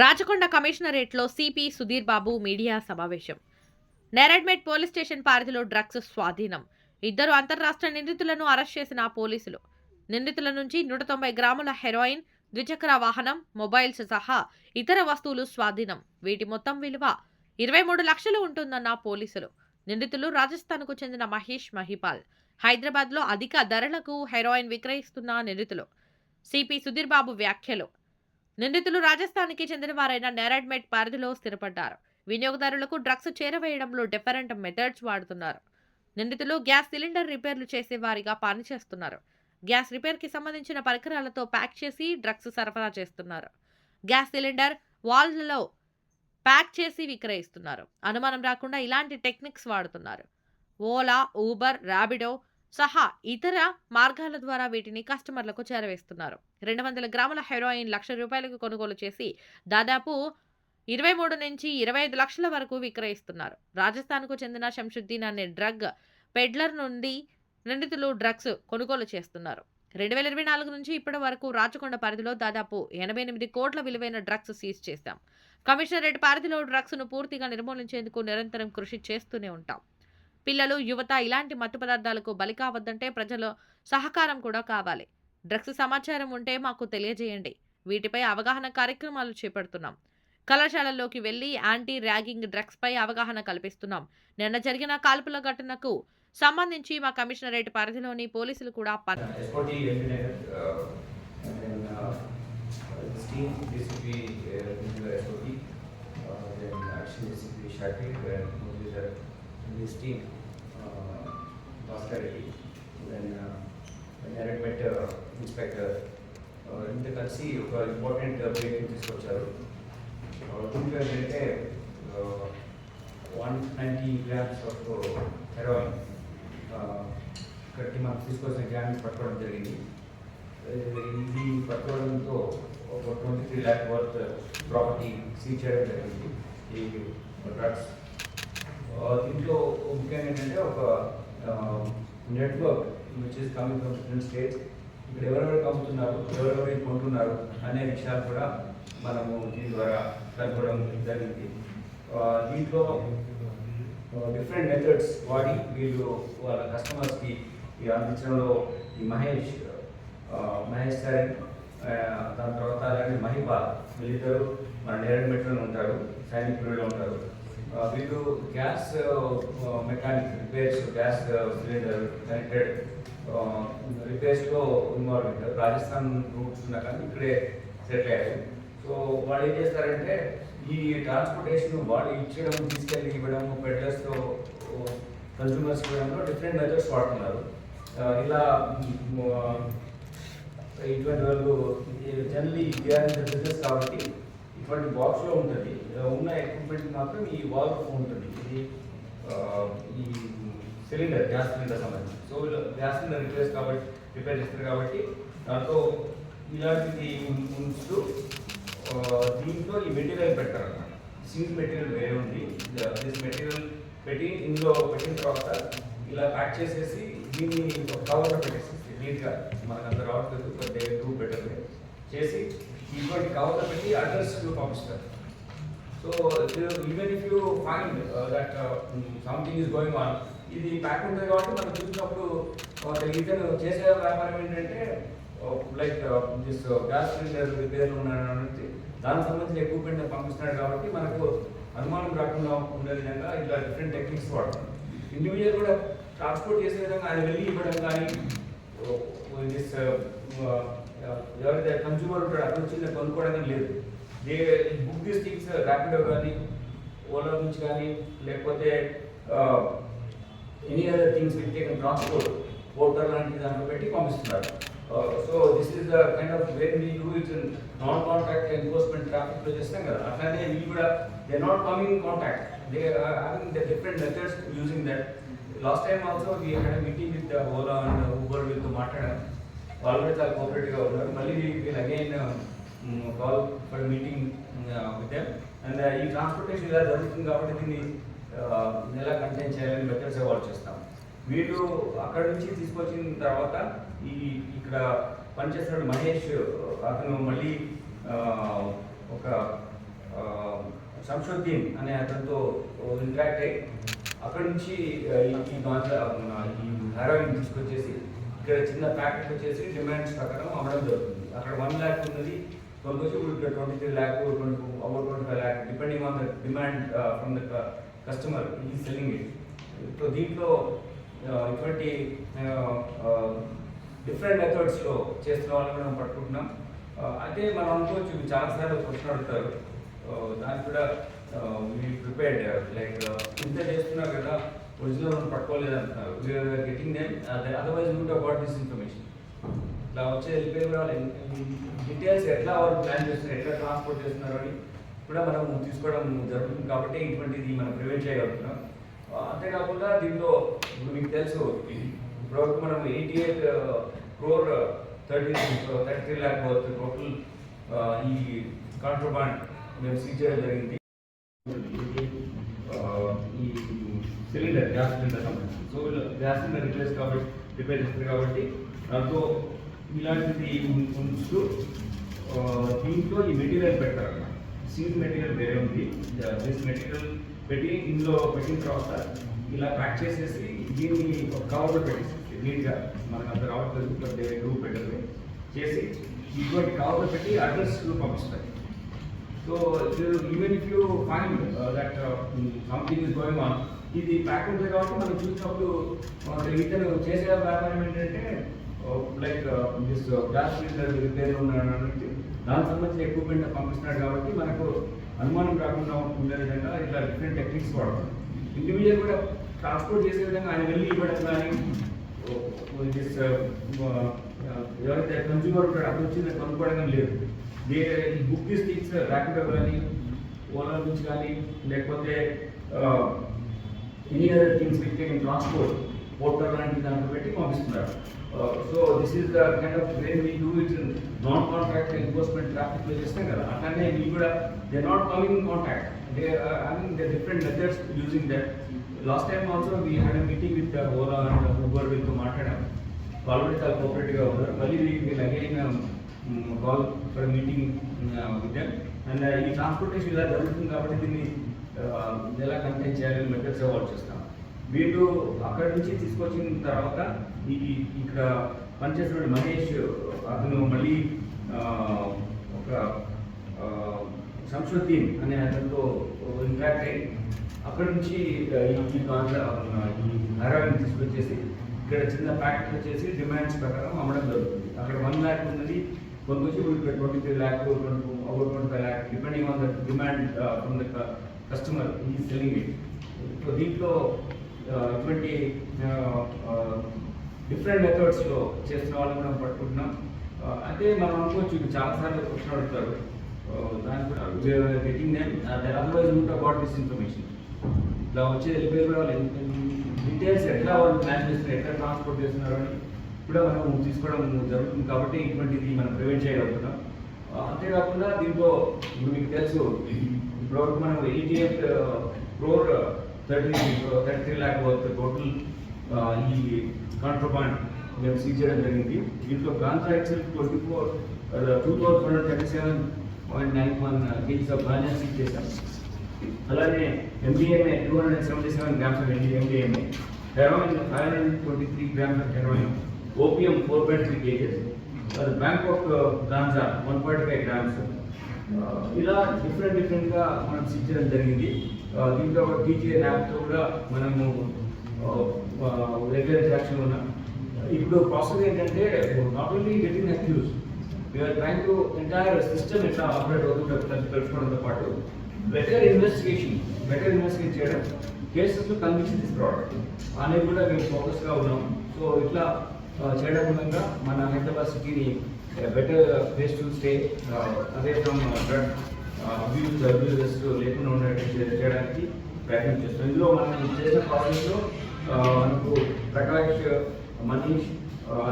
Rachakonda కమిషనరేట్లో CP Sudheer Babu media సమావేశం. Neredmet police station పరిధిలో drugs స్వాధీనం. ఇద్దరు అంతర్రాష్ట్ర నిందితులను అరెస్ట్ చేసిన పోలీసులు. నిందితుల నుంచి నూట తొంభై గ్రాముల హెరాయిన్ ద్విచక్ర వాహనం మొబైల్స్ సహా ఇతర వస్తువులు స్వాధీనం. వీటి మొత్తం విలువ ఇరవై మూడు లక్షలు ఉంటుందన్న పోలీసులు. నిందితులు రాజస్థాన్కు చెందిన మహేష్ మహిపాల్. హైదరాబాద్లో అధిక ధరలకు హెరాయిన్ విక్రయిస్తున్న నిందితులు. సిపి సుధీర్ బాబు వ్యాఖ్యలు. నిందితులు రాజస్థాన్కి చెందిన వారైన నెరాడ్మెట్ పరిధిలో స్థిరపడ్డారు. వినియోగదారులకు డ్రగ్స్ చేరవేయడంలో డిఫరెంట్ మెథడ్స్ వాడుతున్నారు. నిందితులు గ్యాస్ సిలిండర్ రిపేర్లు చేసే వారిగా పనిచేస్తున్నారు. గ్యాస్ రిపేర్కి సంబంధించిన పరికరాలతో ప్యాక్ చేసి డ్రగ్స్ సరఫరా చేస్తున్నారు. గ్యాస్ సిలిండర్ వాల్లలో ప్యాక్ చేసి విక్రయిస్తున్నారు. అనుమానం రాకుండా ఇలాంటి టెక్నిక్స్ వాడుతున్నారు. ఓలా ఊబర్ ర్యాబిడో సహా ఇతర మార్గాల ద్వారా వీటిని కస్టమర్లకు చేరవేస్తున్నారు. రెండు వందల గ్రాముల హెరాయిన్ లక్ష రూపాయలకు కొనుగోలు చేసి దాదాపు ఇరవై మూడు నుంచి ఇరవై ఐదు లక్షల వరకు విక్రయిస్తున్నారు. రాజస్థాన్కు చెందిన శంషుద్దీన్ అనే డ్రగ్ పెడ్లర్ నుండి నిందితులు డ్రగ్స్ కొనుగోలు చేస్తున్నారు. రెండు వేల ఇరవై నాలుగు నుంచి ఇప్పటి వరకు రాచకొండ పరిధిలో దాదాపు ఎనభై ఎనిమిది కోట్ల విలువైన డ్రగ్స్ సీజ్ చేశాం. కమిషనరేట్ పరిధిలో డ్రగ్స్ను పూర్తిగా నిర్మూలించేందుకు నిరంతరం కృషి చేస్తూనే ఉంటాం. పిల్లలు యువత ఇలాంటి మత్తు పదార్థాలకు బలి కావద్దంటే ప్రజల సహకారం కూడా కావాలి డ్రగ్స్ సమాచారం ఉంటే మాకు తెలియజేయండి వీటిపై అవగాహన కార్యక్రమాలు చేపడుతున్నాం కళాశాలల్లోకి వెళ్ళి యాంటీ ర్యాగింగ్ డ్రగ్స్పై అవగాహన కల్పిస్తున్నాం నిన్న జరిగిన కాల్పుల ఘటనకు సంబంధించి మా కమిషనరేట్ పరిధిలోని పోలీసులు కూడా పని and then, uh, this team, DCP, uh, into the SOT, uh, then action DCP Shakir, and moved the, this team, uh, Bhaskar Reddy, then, uh, Narrowment, uh, Inspector, uh, ఇంత కలిసి ఒక ఇంపార్టెంట్ బ్రేకింగ్ తీసుకొచ్చారు Uh, దీంట్లో ఏంటంటే one ninety grams of heroin ఇక్కడికి మనం తీసుకొచ్చిన gram పట్టుకోవడం జరిగింది ఇది పట్టుకోవడంతో ఒక twenty three lakh worth property seize చేయడం జరిగింది ఈ డ్రగ్స్ దీంట్లో ముఖ్యంగా ఏంటంటే ఒక network which is coming from different states ఇక్కడ ఎవరెవరు అమ్ముతున్నారు ఎవరెవరు కొంటున్నారు అనే విషయాలు కూడా మనము దీని ద్వారా కనుగొనడం జరిగింది. దీంట్లో డిఫరెంట్ మెథడ్స్ వాడి వీళ్ళు వాళ్ళ కస్టమర్స్కి ఈ అందించడంలో ఈ మహేష్ మహేష్ సార్ దాని తర్వాత అలాగే మహిబా వీళ్ళిద్దరు మన నేరడ్ మెట్రోలో ఉంటారు సైనికులలో ఉంటారు. వీళ్ళు gas mechanic repairs gas cylinder connected రిపేర్స్లో involve ఉంటారు రాజస్థాన్ రూట్స్ ఉన్నా కానీ ఇక్కడే సెటిల్ అయ్యారు సో వాళ్ళు ఏం చేస్తారంటే ఈ ట్రాన్స్పోర్టేషన్ వాళ్ళు ఇచ్చడం తీసుకెళ్ళి ఇవ్వడం పెడ్లర్స్తో కన్సూమర్స్ ఇవ్వడంలో డిఫరెంట్ మెథడ్స్ వాడుతున్నారు. ఆ, ఇలా మ్, ఆ, ఇటువంటి వాళ్ళు జనరలీ బిజినెస్ కాబట్టి ఇటువంటి బాక్స్లో ఉంటుంది. ఉన్న ఎక్విప్మెంట్ మాత్రం ఈ వాల్ ఉంటుంది. ఇది ఈ సిలిండర్ గ్యాస్ సిలిండర్ సంబంధించి. సో గ్యాస్ సిలిండర్ రిప్లేస్ కాబట్టి రిపేర్ చేస్తారు కాబట్టి దాంతో ఇలాంటిది ఉంచుతూ దీంట్లో ఈ మెటీరియల్ పెట్టారు అన్నమాట సింక్ మెటీరియల్ వేరే ఉంది. దిస్ మెటీరియల్ పెట్టి ఇందులో పెట్టిన తర్వాత ఇలా ప్యాక్ చేసేసి దీన్ని ఒక కవర్లో పెట్టేసి నీట్గా మనకు అంత రావట్లేదు. బట్ దే డూ బెటర్ చేసి ఇటువంటి కవర్లో పెట్టి అడ్రస్ పంపిస్తారు so even if you find that something is going on ఇది ప్యాక్ ఉంటుంది కాబట్టి మనం చూసినప్పుడు uh, ఇతను చేసే వ్యాపారం ఏంటంటే like this gas cylinder repair ఉన్నది దానికి సంబంధించిన ఎక్విప్మెంట్ పంపిస్తున్నాడు కాబట్టి మనకు అనుమానం రాకుండా ఉండే విధంగా ఇలా డిఫరెంట్ టెక్నిక్స్ వాడతాం ఇండివిజువల్ కూడా ట్రాన్స్పోర్ట్ చేసే విధంగా ఆయన వెళ్ళి ఇవ్వడం కానీ దిస్ ఎవరైతే కన్జ్యూమర్ ఉంటాడో అక్కడ వచ్చి కొనుక్కోవడానికి లేదు. They book this things Rapido కానీ ఓలా నుంచి కానీ లేకపోతే any other things with taken transport Porter లాంటి దాంట్లో పెట్టి పంపిస్తున్నారు. So this is the kind of when we do it non contact enforcement ట్రాఫిక్లో చేస్తాం కదా. అట్లానే వీళ్ళు కూడా they not coming contact they having the different methods using that last time also we had meeting with Ola and Uber వీళ్ళతో మాట్లాడాం వాళ్ళు కూడా చాలా కోఆపరేటివ్గా ఉన్నారు. మళ్ళీ వీళ్ళు again call for meeting with them and ఈ ట్రాన్స్పోర్టేషన్ ఇలా జరుగుతుంది కాబట్టి దీన్ని uh, ఎలా కంటైన్ చేయాలని మెథడ్స్ వాళ్ళు చేస్తాం. వీళ్ళు అక్కడ నుంచి తీసుకొచ్చిన తర్వాత ఈ ఇక్కడ పనిచేస్తున్న మహేష్ uh, అతను మళ్ళీ uh, ఒక సంశుద్దీన్ అనే అతనితో ఇంటరాక్ట్ అయ్యి అక్కడి నుంచి ఈ దాంట్లో మన ఈ హెరాయిన్ తీసుకొచ్చేసి ఇక్కడ చిన్న ప్యాకెట్ వచ్చేసి డిమాండ్స్ ప్రకారం అమ్మడం జరుగుతుంది. అక్కడ వన్ ల్యాక్ ఉన్నది. కొనుక్కొచ్చి ఇప్పుడు ఇక్కడ twenty three lakh twenty about twenty five lakh depending on the demand from the customer ఈ సెల్లింగ్ ఇట్ సో దీంట్లో ఇటువంటి డిఫరెంట్ మెథడ్స్లో చేస్తున్న వాళ్ళని మనం పట్టుకుంటున్నాం. అయితే మనం అనుకోవచ్చు చాలాసార్లు ప్రశ్న అడుగుతారు. దానికి కూడా వీ ప్రిపేర్డ్ లైక్ ఇంత చేస్తున్నారు కదా ఒరిజినల్ మనం పట్టుకోలేదు అంటున్నారు. We are getting them otherwise would about this information ఇట్లా వచ్చే వెళ్ళిపోయి కూడా డీటెయిల్స్ ఎట్లా వాళ్ళు ప్లాన్ చేస్తున్నారు ఎట్లా ట్రాన్స్పోర్ట్ చేస్తున్నారు అని కూడా మనం తీసుకోవడం జరుగుతుంది. కాబట్టి ఇటువంటిది మనం ప్రివెంట్ చేయగలుగుతున్నాం. అంతేకాకుండా దీంట్లో ఇప్పుడు మీకు తెలుసు ఇప్పటివరకు మనం eighty eight crore thirty thirty three lakh total ఈ కాంట్రోబాండ్ మేము సీజ్ చేయడం జరిగింది. ఈ సిలిండర్ గ్యాస్ సిలిండర్ సంబంధించి సో గ్యాస్ సిలిండర్ రిప్లేస్ కాబట్టి రిపేర్ చేస్తారు కాబట్టి దాంతో ఇలాంటిది ఉంచుతూ దీంట్లో ఈ మెటీరియల్ పెడతారు సీడ్ మెటీరియల్ వేరే ఉంది దిస్ మెటీరియల్ పెట్టి ఇందులో పెట్టిన తర్వాత ఇలా ప్యాక్ చేసేసి దీన్ని ఒక కవర్లో పెట్టేసి నీట్గా మనకు అంత రావట్లేదు గ్రూప్ పెట్టదు చేసి ఇటువంటి కవర్లో పెట్టి అడ్రస్ పంపిస్తారు so uh, you find you that uh, something is going on, ఇది ప్యాక్ ఉంటుంది కాబట్టి మనం చూసినప్పుడు ఇతను చేసే వ్యాపారం ఏంటంటే like this gas cylinder repair ఉన్నాడు దానికి సంబంధించిన ఎక్విప్మెంట్ పంపిస్తున్నాడు కాబట్టి మనకు అనుమానం రాకుండా ఉండే విధంగా ఇట్లా డిఫరెంట్ టెక్నిక్స్ వాడతాం ఇండివిజువల్ కూడా ట్రాన్స్పోర్ట్ చేసే విధంగా ఆయన వెళ్ళి ఇవ్వడం కానీ uh, ఎవరైతే కన్జ్యూమర్ ఉంటాడో అది వచ్చి కొనుక్కోవడం లేదు. బుక్ దిస్ థింగ్స్ ర్యాపిడో కానీ ఓనర్ నుంచి కానీ లేకపోతే any other things with in transport portal లాంటి దాంట్లో పెట్టి పంపిస్తున్నారు. So this is the kind of way we do it non contract enforcement ట్రాఫిక్లో చేస్తాం కదా. అట్లానే వీ కూడా they not coming in contact they I mean they different methods using that last time also we had meeting with Ola and Uber వీళ్ళతో మాట్లాడాం. వాళ్ళు కూడా చాలా కోఆపరేటివ్గా ఉన్నారు. మళ్ళీ వీళ్ళు again call for meeting with them and ఈ ట్రాన్స్పోర్టేషన్ ఇలా జరుగుతుంది కాబట్టి దీన్ని uh, ఎలా కంటెంట్ చేయాలని మెథడ్స్ అవాల్వ్ చేస్తాం. వీళ్ళు అక్కడి నుంచి తీసుకొచ్చిన తర్వాత ఈ ఇక్కడ పనిచేస్తున్న మహేష్ uh, అతను మళ్ళీ uh, ఒక uh, సంశుద్దీన్ అనే అతనితో ఇంట్రాక్ట్ అయ్యి అక్కడి నుంచి ఈ ఈ తీసుకొచ్చేసి ఇక్కడ చిన్న ప్యాకెట్ వచ్చేసి డిమాండ్స్ ప్రకారం అమ్మడం జరుగుతుంది. అక్కడ వన్ ల్యాక్ ఉన్నది కొనుక్కొచ్చి ఇప్పుడు ఇక్కడ twenty three lakh twenty about twenty five lakh depending on the demand from the customer ఈ సెల్లింగ్ దీంట్లో uh, ఇటువంటి uh, uh, డిఫరెంట్ మెథడ్స్లో చేస్తున్న వాళ్ళని మనం పట్టుకుంటున్నాం. అంటే మనం అనుకోవచ్చు ఇది చాలాసార్లు క్వశ్చన్ అడుగుతారు. ఆ, కూడా getting name there otherwise route about this information ఇట్లా వచ్చే వెళ్ళిపోయి కూడా వాళ్ళు డీటెయిల్స్ ఎట్లా వాళ్ళు ప్లాన్ చేస్తున్నారు ఎట్లా ట్రాన్స్పోర్ట్ చేస్తున్నారు అని. కూడా మనం తీసుకోవడం జరుగుతుంది కాబట్టి ఇటువంటిది మనం ప్రివెంట్ చేయగలుగుతున్నాం. అంతేకాకుండా దీంట్లో ఇప్పుడు మీకు తెలుసు ఇప్పటివరకు మనం eighty eight crore thirty thirty three lakh worth total ఈ కాంట్రోబాండ్ మేము సీజ్ చేయడం జరిగింది. దీంట్లో ganja excel twenty four two thousand hundred thirty seven point nine one kgs of ganja seize చేశాం. అలానే MDMA two hundred seventy seven grams of MDMA heroin five hundred twenty three grams of heroin opium four point three kgs. అది Bangkok ganja one point five grams. ఇలా different డిఫరెంట్గా మనం seize జరిగింది. దీంట్లో ఒక teacher యాప్తో కూడా మనము రెగ్యులర్ యాక్షన్ ఉన్నాం. ఇప్పుడు ప్రాసెస్ ఏంటంటే not only getting accused we are train to entire system ఎట్లా ఆపరేట్ అవుతుందో తెలుసుకోవడంతో పాటు బెటర్ ఇన్వెస్టిగేషన్ బెటర్ ఇన్వెస్టిగేట్ చేయడం కేసెస్ కన్విక్షన్ తీసుకురావడం అనేది కూడా మేము ఫోకస్గా ఉన్నాం. సో ఇట్లా చేయడం మూలంగా మన హైదరాబాద్ సిటీని బెటర్ ప్లేస్ టు స్టే అదే ఫ్రమ్ డ్రగ్ అబ్యూస్ అబ్యూజెస్ లేకుండా ఉండేటట్టు చేయడానికి ప్రయత్నం చేస్తాం ఇందులో మనం చేసిన ప్రాసెస్లో మనకు ప్రకాష్ మనీష్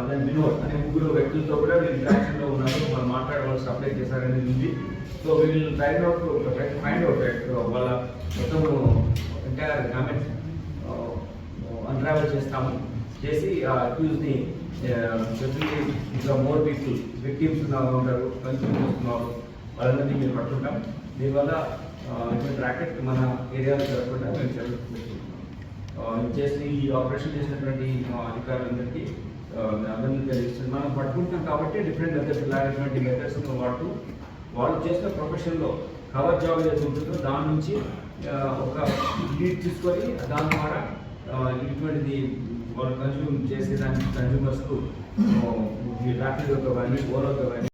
దెన్ వినోద్ అనే ముగ్గురు వ్యక్తులతో కూడా వీళ్ళు ఇంట్రాక్షన్లో ఉన్నారు. మనం మాట్లాడవలసి అప్లై చేశారనేది ఉంది. సో వీళ్ళు ఫైండ్ అవుట్ ఫైండ్ అవుట్ వాళ్ళ మొత్తం ఎంటైర్ గార్మెంట్స్ అన్రావెల్ చేస్తాము. చేసి ఆ అక్యూజ్ని ఇంకా మోర్ పీపుల్ విక్టిమ్స్ ఉంటారు కన్సూమ్ చేస్తున్నారు వాళ్ళందరినీ మేము పట్టుకుంటాం. దీనివల్ల ఇప్పుడు ఇటువంటి ర్యాకెట్ మన ఏరియాలో జరగకుండా మేము చర్యలు చేసి ఈ ఆపరేషన్ చేసినటువంటి అధికారులందరికీ అభివృద్ధి అందరినీ తెలియజేస్తుంది మనం పట్టుకుంటున్నాం కాబట్టి డిఫరెంట్ మెథడ్స్ ఇలాంటి మెథడ్స్ వాడుతూ వాళ్ళు చేసిన ప్రొఫెషన్లో కవర్ జాబ్ ఏదైతే ఉంటుందో దాని నుంచి ఒక లీడ్ తీసుకొని దాని ద్వారా ఇటువంటిది వాళ్ళు కన్స్యూమ్ చేసేదానికి దానికి కన్జ్యూమర్స్కు ఈ ర్యాపిడోతో కానీ ఓలో కానీ